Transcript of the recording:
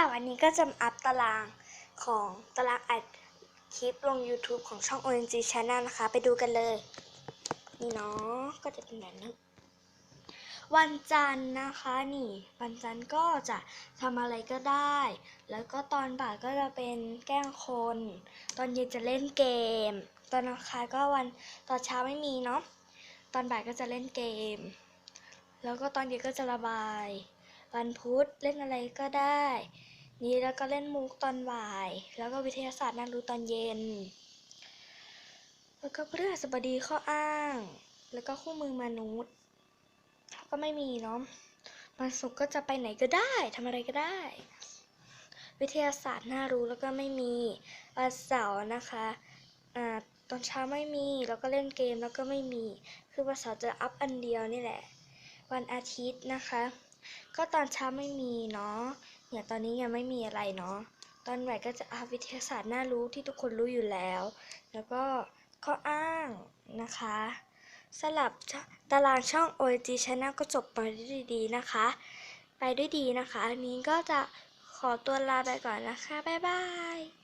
ค่ะ วันนี้ก็จะอัพตารางของตารางอัดคลิปลง YouTube ของช่อง ONG Channel นะคะ ไปดูกันเลย นี่เนาะก็จะเป็นแบบนั้นวันจันทร์นะคะนี่ วันจันทร์ก็จะทำอะไรก็ได้ แล้วก็ตอนบ่ายก็จะเป็นแกล้งคน ตอนเย็นจะเล่นเกม ตอนอังคารก็วันตอนเช้าไม่มีเนาะตอนบ่ายก็จะเล่นเกม แล้วก็ตอนเย็นก็จะระบาย วันพุธเล่นอะไรก็ได้ นี่แล้วก็เล่นมุกตอนบ่าย แล้วก็วิทยาศาสตร์น่ารู้ตอนเย็น แล้วก็พฤหัสบดีข้ออ้าง แล้วก็คู่มือมนุษย์ ก็ไม่มีเนาะวันศุกร์ก็จะไปไหนก็ได้ทำอะไรก็ได้ วิทยาศาสตร์น่ารู้แล้วก็ไม่มีวันเสาร์นะคะอ่าตอนเช้าไม่มีแล้วก็เล่นเกมแล้วก็ไม่มี คือวันเสาร์จะอัพอันเดียวนี่แหละ วันอาทิตย์นะคะ ก็ตอนเช้าไม่มีเนาะเนี่ยตอนนี้ยังไม่มีอะไรเนาะตอนบ่ายก็จะอัพวิทยาศาสตร์น่ารู้ที่ทุกคนรู้อยู่แล้ว แล้วก็ข้ออ้างนะคะ สลับชตารางช่อง OG Channel ก็จบไปด้วยดีนะคะ ไปด้วยดีนะคะ อันนี้ก็จะขอตัวลาไปก่อนนะคะ บ๊ายบาย